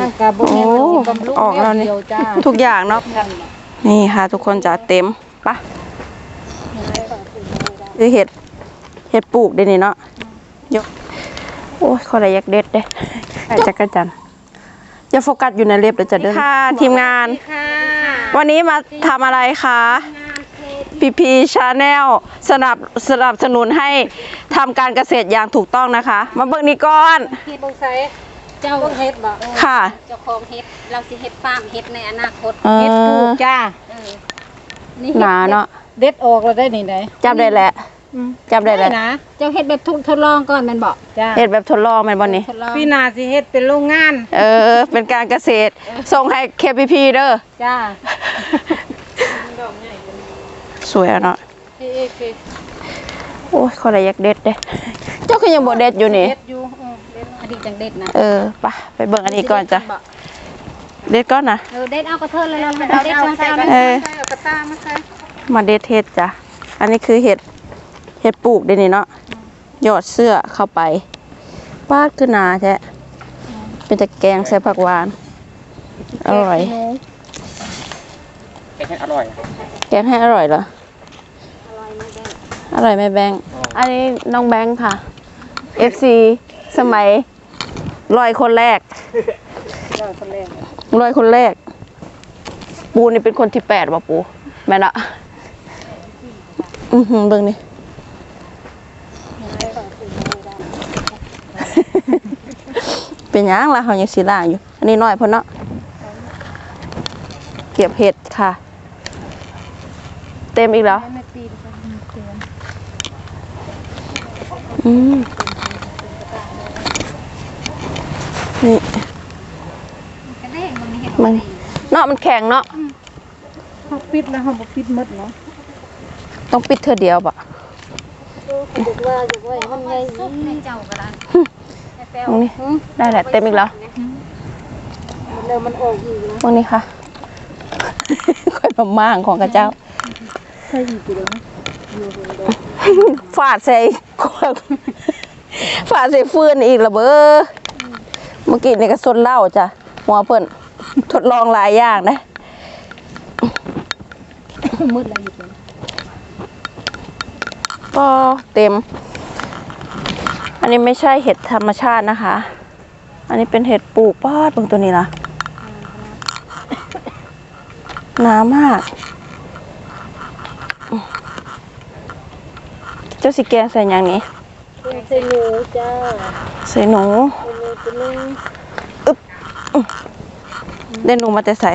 นั่งกะบ่แม่นว่าสิบำรุงออกแล้วนี่เดียวจ้าทุกอย่างเนาะนี่ค่ะ ทุกคนจะเต็มปะคือเห็ดเห็ดปลูกเด้นี่เนาะยกโอ้ยขออะไรอยากเด็ดเด้ไอ้จักรจันทร์อย่าโฟกัสอยู่ในเล็บเดี๋ยวจะเดินค่ะ ทีมงานค่ะวันนี้มาทำอะไรคะพีพีชาแนลสนับสนับสนุนให้ทำการเกษตรอย่างถูกต้องนะคะ มาเบิ่งนี่ก่อนเฮ็ดบ่ใส่ เจ้าเฮ็ดบ่ค่ะ เจ้าของเฮ็ดเราสิเฮ็ดฟาร์มเฮ็ดในอนาคตเอเฮ็ดปลูอกจ้าเออนี่หนาเนาะเด็ดออกแล้วได้นี่ได้จับได้แหละจับได้แหละนะเจ้าเฮ็ดแบบทดทดลองก่อนแม่นบ่จ้าเห็ดแบบทดลองแมันบ่นี่ทดลองพี่นาสิเฮ็ดเป็นโรงงาน เออ เป็นการเกษตรส่งให้ KPP เด้อจ้าสวยอะเนาะเฮ็ดเฮ็ดโอ้ยขออะไรอยากเด็ดเด้เจ้าคือยังบ่เด็ดอยู่นี่เฮ็ดอยู่เออเด็ดอั นนี้จังเด็ดนะเออไปไปเบิ่งอันนี้ก่อนจ้ะเด็ดก่อนนะเออเด็ดเอากระเทินเลยเราเราเด็ดก่อนใส่เอากระเอตาอใส่เอากระตามาใส่มาเด็ดเห็ดจ้ะอันนี้คือเห็ดเห็ดปลูกเด้นี่เนาะหยอดเสื้อเข้าไปปาดขึ้นหนาแท้เป็นตะแกงใส่ผักหวาน อร่อยเป็นให้อร่อยแกงให้อร่อยเหรออร่อยไหมแบงค์อันนี้น้องแบงค์ค่ะ FC สมัย ลอยคนแรกเจ้าคนแรกลอยคนแรก ปูนี่เป็นคนที่แปดป่ะปู แม่นอะอือหือเบิ่งนี่เป็นหยังล่ะเขายังสีล่างอยู่ อันนี้น้อยเพ่นเนาะเก็บเห็ดค่ะ เต็มอีกแล้วไม่ตีนเตือนอืมนี่ กระเด้งมันเฮ็ด มันเนาะมันแข็งเนาะเฮาปิดแล้วเฮาบ่ปิดหมดเนาะต้องปิดเธอเดียวปะบอกว่าอยากไว้มันใหญ่ซุปในเจ้าก็ได้ให้แป้วตรงนี้ได้แหละเต็มอีกแล้วแล้วมันออกอีกนะตรงนี้ค่ะค่อยประมาณของกระเจ้าใส่อีกแล้วนะฝาดใส่ขวดฝาดใส่ฟืนอีกระเบ้อเมื่อกี้นี่ก็สดเหล้าจ้ะหัวเพิ่น ทดลองหลายอย่างนะมืดแล้วอยู่ตรงก็เต็ม อันนี้ไม่ใช่เห็ดธรรมชาตินะคะ อันนี้เป็นเห็ดปลูกปอดบางตัวนี้นะหนามาก เจ้าสิแกงใส่อย่างนี้ ใส่หนูจ้า ใส่หนูใส่หนูตัวนึง เล่นหนูมาแต่ใส่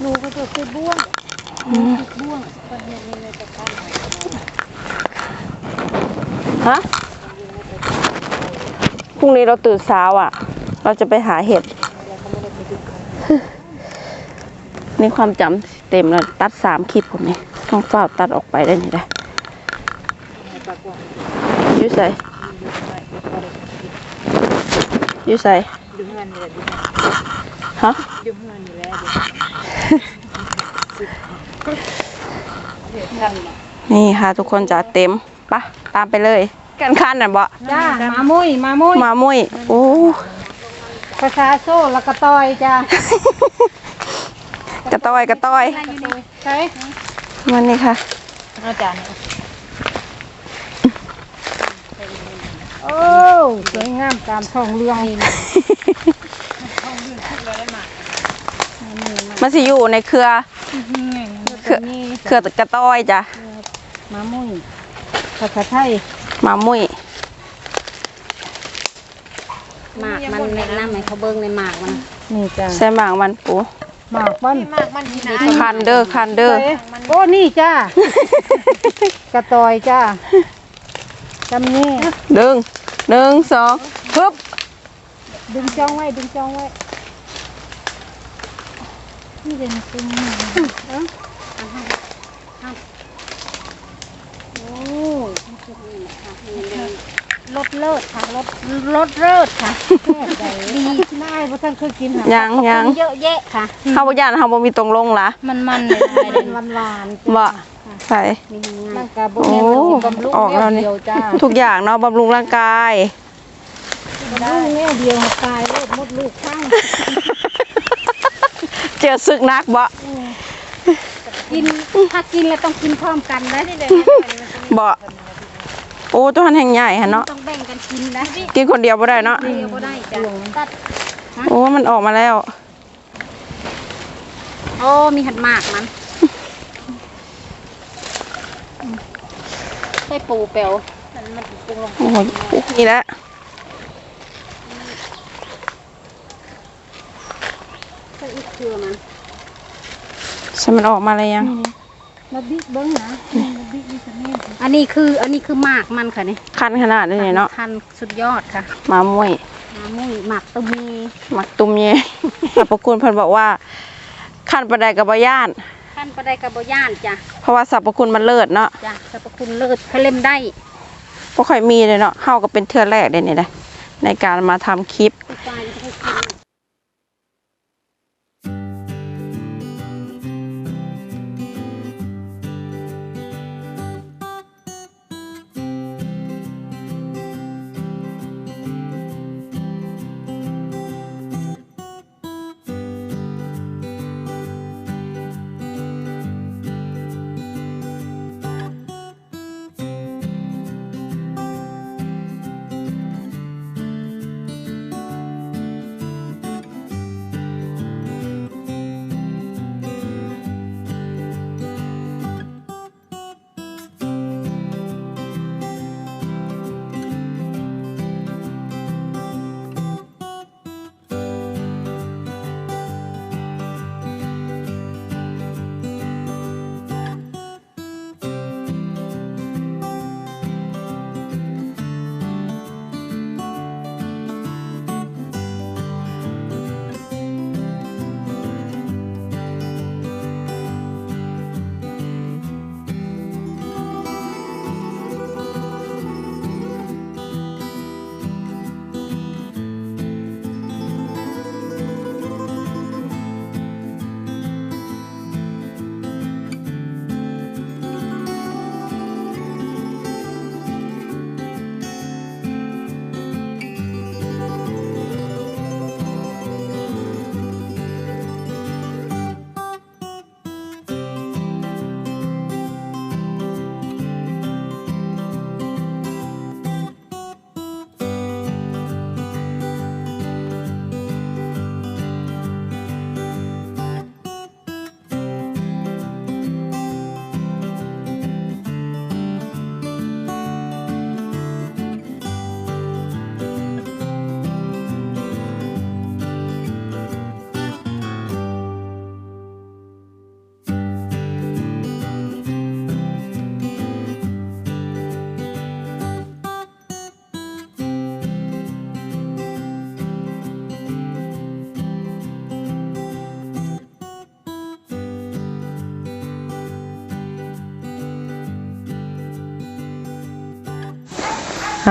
หนูก็จะใส่บ้วงบ้วงคนเห็นในตะกร้าฮะพรุ่งนี้เราตื่นเช้าอะ เราจะไปหาเห็ด นี่ความจำเต็มแล้วตัดสามคลิปผมนี่ต้องเฝ้าตัดออกไปได้นี่ได้อยูใส่อยูใส่ ดึงเงินนี่แหละดึงฮะดึงเงินนี่แหละเดี๋ยวนั่นน่ะนี่ค่ะทุกคนจะเต็มปะตามไปเลย กันคันน่ะบ่จ้ามามุ้ยมามุ้ยมามุ้ยโอ้ภาษาโซ่แล้วก็ต่อยจ้ากระต้อยกระต้อยใช่มันนี่ค่ะอาจารย์โอ้สวยงามตามท้องเรื่อง มันสิอยู่ในเครือ เครือนี่เครือกระต้อยจ้ะมามุ้ยภาษาไทยมามุ้ยหมากมันแนะนำให้เขาเบิ่งในหมากมันนี่จ้าใส่หมางมันปูหมากมันคันเดอร์คันเดอร์ใส่โอ้นี่จ้ากระต่อยจ้าจำนี่หนึ่งหนึ่งสองฮึบดึงจ้องไว้ดึงจ้องไว้ นี่เป็นตุ้มเอ้าโอ้รสเลิศค่ะรสรสเลิศค่ะ ดีน่าเพราะท่านเคยกินค่ะยังยัง เยอะแยะค่ะเฮาบ่ย่านเฮาบ่มีตรงลงละมันมันเลยเป็นหวานหวานๆบ่ใส่มีงางกะบุแม่นว่าสิบำรุงออกแล้วนี่ยทุกอย่างเนาะบำรุงร่างกายบำลูกแม่เดียวตายลดมดลูกข้าง เจอศึกนักบ่กินถ้ากินแล้วต้องกินพร้อมกันนะนี่เลยบ่โอ้ตัวหันแห่งใหญ่ฮะเนาะต้องแบ่งกันกินนะพี่กินคนเดียวบ่ได้เนาะเดียวก็ได้จ้ะตัดโอ้มันออกมาแล้ว โอ้มีหัดมากมันใส่ปูเปลวมันมันปรุงลงโอ้โหนี่แหละ ใส่อีกเครือมันใช่มันออกมาเลยยังมาบิ๊กเบิ้งนะมาบิ๊กนี่จะแม่อันนี้คืออันนี้คือหมากมันค่ะนี่คันขนาดนี้เนาะคันสุดยอดค่ะหมามุ้ยมามุ้ยหมากตุ้มีหมักตุ้มเย่สรรพคุณเพิ่นบอกว่าคันประไดกับบย่านคันประไดกับบย่านจ้ะเพราะว่าสรรพคุณมันเลิศเนาะจ้ะสรรพคุณเลิศเขาเล่มได้บ่ค่อยมีเลยเนาะเฮาก็เป็นเทื่อแรกเด้นี่แหละในการมาทำคลิป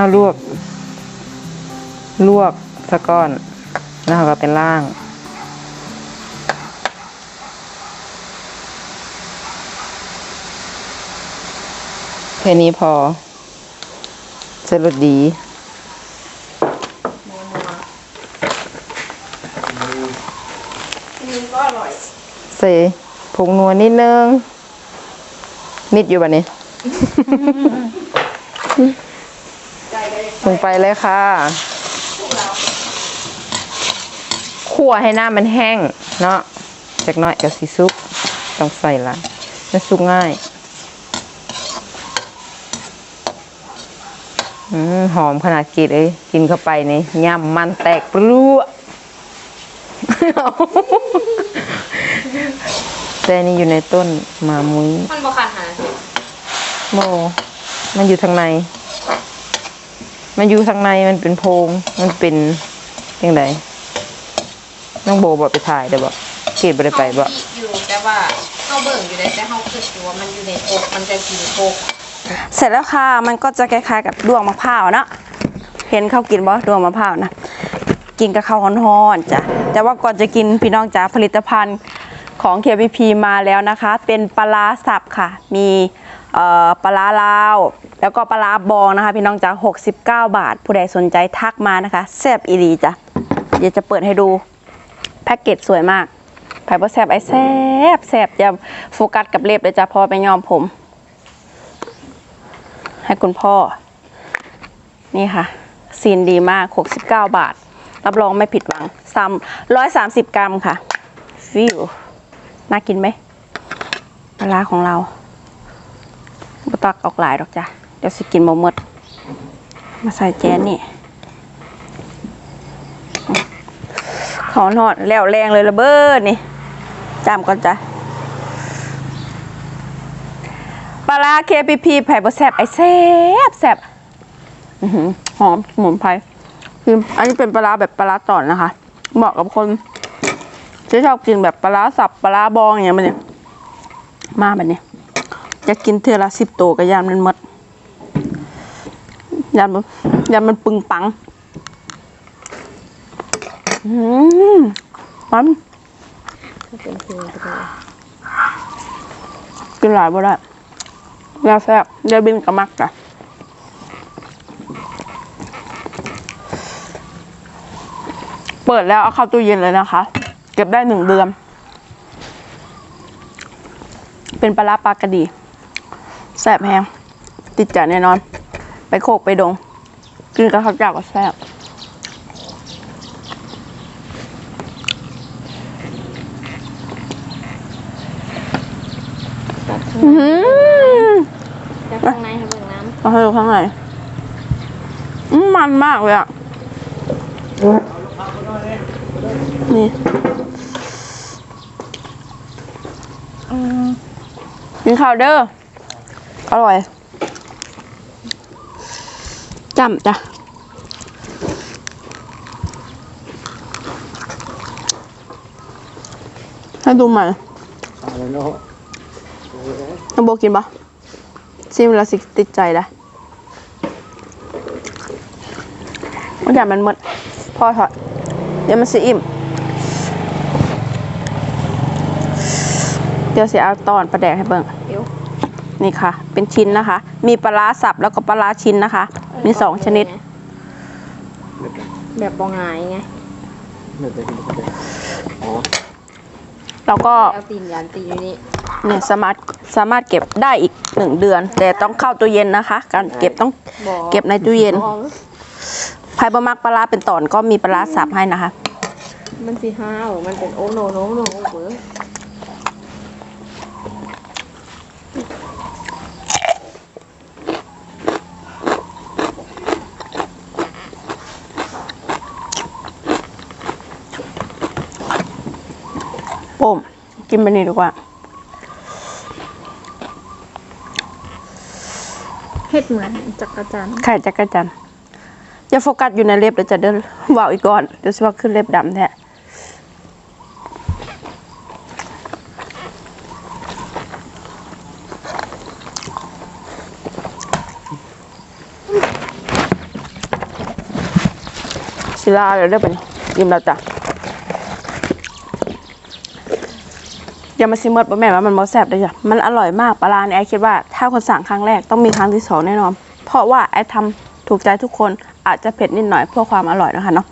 เอาลวก ลวกสะก้อน แล้วเราก็เป็นล่างแค่นี้พอจะรสดีใส่ผงนัวนิดนึง นิดอยู่แบบนี้ ลงไปเลยค่ะคั่วให้น้ำมันแห้งเนาะจากหน้อยกับซีซุปต้องใส่ละมันสุกง่ายอืมหอมขนาดกรีดเลยกินเข้าไปนี่ย่ำมันแตกปลุ้แต่อันนี่อยู่ในต้นหมามุ้ยมันบ่คันหาโมมันอยู่ทางใน มันอยู่ทางในมันเป็นโพรงมันเป็นยังไงน้องโบบอกไปถ่ายได้บอกเกดบ่ไปไปบอกอยู่แต่ว่าเฮาเบิ่งอยู่ได้แต่เฮาคิดอยู่ว่ามันอยู่ในโคกมันจะกินโคกเสร็จแล้วค่ะ มันก็จะคล้ายๆกับดวงมะพร้าวเนาะเห็นเขากินบ่ดวงมะพร้าวนะ กินกับข้าวฮ้อนๆจ้ะ แต่ว่าก่อนจะกินพี่น้องจ๋าผลิตภัณฑ์ของ KPP มาแล้วนะคะ เป็นปลาร้าสับค่ะ มีเอ่อ ปลาลาว แล้วก็ปลาร้าบองนะคะ พี่น้องจ้ะ69 บาท ผู้ใดสนใจทักมานะคะแซบอีหลีจ้ะเดี๋ยวจะเปิดให้ดูแพ็กเกจสวยมากไผ่บ่แซบไอ้แซบแซบอย่าโฟกัสกับเล็บเลยจ้ะพอไปยอมผม ให้คุณพ่อ นี่ค่ะซีนดีมาก 69 บาท รับรองไม่ผิดหวังซ้ำร้อยสามสิบกรัมค่ะ ฟิวน่ากินไหมปลาร้าของเรา บตักออกหลายดอกจ้ะ เดี๋ยวสิกินบ่หมด มาใส่แจนนี่ขอนอดแล้วแรงเลยระเบิดนี่จำก่อนจ้ะปลาร้า KPP ไผ่บะแซบไอแซบแซบหอมสมุนไพรคืออันนี้เป็นปลาแบบปลาร้าตอนนะคะ เหมาะกับคนที่ชอบกินแบบปลาสับปลาร้าบองอย่างเงี้ยมันเนี่ยมาแบบนี้ จะกินเทือละสิบตัวกับยานมันมดยานมันยานมันปึงปังอืมมันกินหลายบ่ได้ยาแซ่บยาบินกับมักจ้ะเปิดแล้วเอาเข้าตู้เย็นเลยนะคะ เก็บได้หนึ่งเดือน เป็นปลาร้าปลากระดี แซ่บแฮงติดใจแน่นอน ไปโคกไปดง กินกับข้าวเจ้าก็แซ่บอือหือจะข้างในให้เบิ่งน้เอาให้ดูข้างในอืมมันมากเลยอะ นี่กินข้าวเด้อ อร่อยจำจ้ะให้ดูใหม่น้องโบกินปะชิมแล้วสิติดใจได้มันอยากมันหมดพอเถอะเดี๋ยวมันสิอิ่ม เดี๋ยวสิเอาตอนปลาแดกให้เบิ่งำเดี๋ยว นี่ค่ะ เป็นชิ้นนะคะ มีปลาร้าสับแล้วก็ปลาร้าชิ้นนะคะ มีสองชนิด แบบบองหายไงแล้วก็เอาตีนยันตีอยู่นี่เนี่ยสามารถสามารถเก็บได้อีกหนึ่งเดือน แต่ต้องเข้าตู้เย็นนะคะ การเก็บต้องบ่เก็บในตู้เย็นบ่ใครบะมักปลาร้าเป็นตอนก็มีปลาร้าสับให้นะคะ มันสิห้าวมันเป็นโอโนโนโนเบ้อโม กินไปนี่ดีกว่าเฮ็ดเหมือนจักรจันทร์ไข่จักรจันทร์อย่าโฟกัสอยู่ในเล็บเดี๋ยวจะเดินว่าวอีกก่อน เดี๋ยวสิว่าขึ้นเล็บดำแท้ศิลาเดี๋ยวได้ปะนี่ยิ้มแล้วจ้ะ อย่ามาซิมเมอร์ปะแม่ว่ามันมอแซบเลยจ้ะมันอร่อยมากปลาร้าเนี่ยไอคิดว่าถ้าคนสั่งครั้งแรกต้องมีครั้งที่สองแน่นอน เพราะว่าไอทำถูกใจทุกคนอาจจะเผ็ดนิดหน่อยเพื่อความอร่อยนะคะเนาะ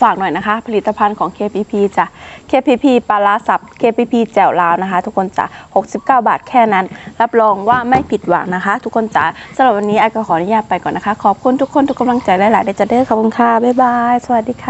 ฝากหน่อยนะคะ ผลิตภัณฑ์ของ KPP จ้ะ KPP ปลาร้าสับ KPP แจ่วลาวนะคะ ทุกคนจ้ะ69 บาทแค่นั้น รับรองว่าไม่ผิดหวังนะคะ ทุกคนจ้ะสำหรับวันนี้ไอก็ขออนุญาตไปก่อนนะคะ ขอบคุณทุกคนทุกกำลังใจหลายๆเดยวจะเด้อขอบคุณค่ะบ๊ายบาย สวัสดีค่ะ